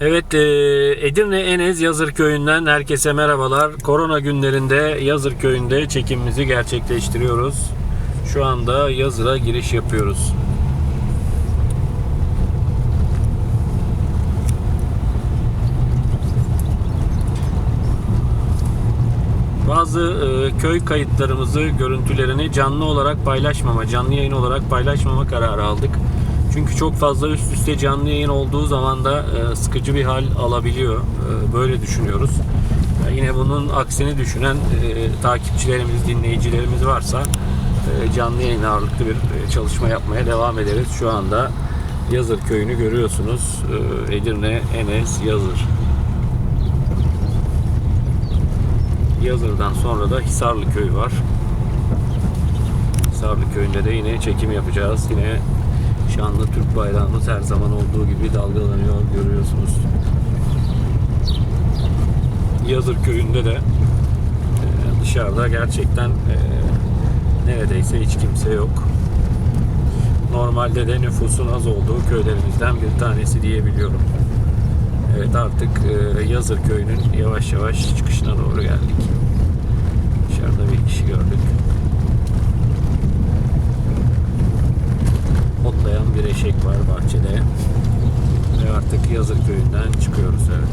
Evet, e, Edirne Enez Yazır Köyü'nden herkese merhabalar. Korona günlerinde Yazır Köyü'nde çekimimizi gerçekleştiriyoruz. Şu anda Yazır'a giriş yapıyoruz. Bazı e, köy kayıtlarımızı, görüntülerini canlı olarak paylaşmama, canlı yayın olarak paylaşmama kararı aldık. Çünkü çok fazla üst üste canlı yayın olduğu zaman da e, sıkıcı bir hal alabiliyor. E, böyle düşünüyoruz. E, yine bunun aksini düşünen takipçilerimiz, dinleyicilerimiz varsa canlı yayın ağırlıklı bir çalışma yapmaya devam ederiz. Şu anda Yazır köyünü görüyorsunuz. Edirne, Enes, Yazır. Yazır'dan sonra da Hisarlı köy var. Hisarlı köyünde de yine çekim yapacağız. Yine şanlı Türk bayrağımız her zaman olduğu gibi dalgalanıyor görüyorsunuz. Yazır köyünde de e, dışarıda gerçekten e, neredeyse hiç kimse yok. Normalde de nüfusun az olduğu köylerimizden bir tanesi diyebiliyorum. Evet artık e, Yazır köyünün yavaş yavaş çıkışına doğru geldik. Dışarıda bir kişi gördük. Otlayan bir eşek var bahçede. Ve artık Yazır köyünden çıkıyoruz evet.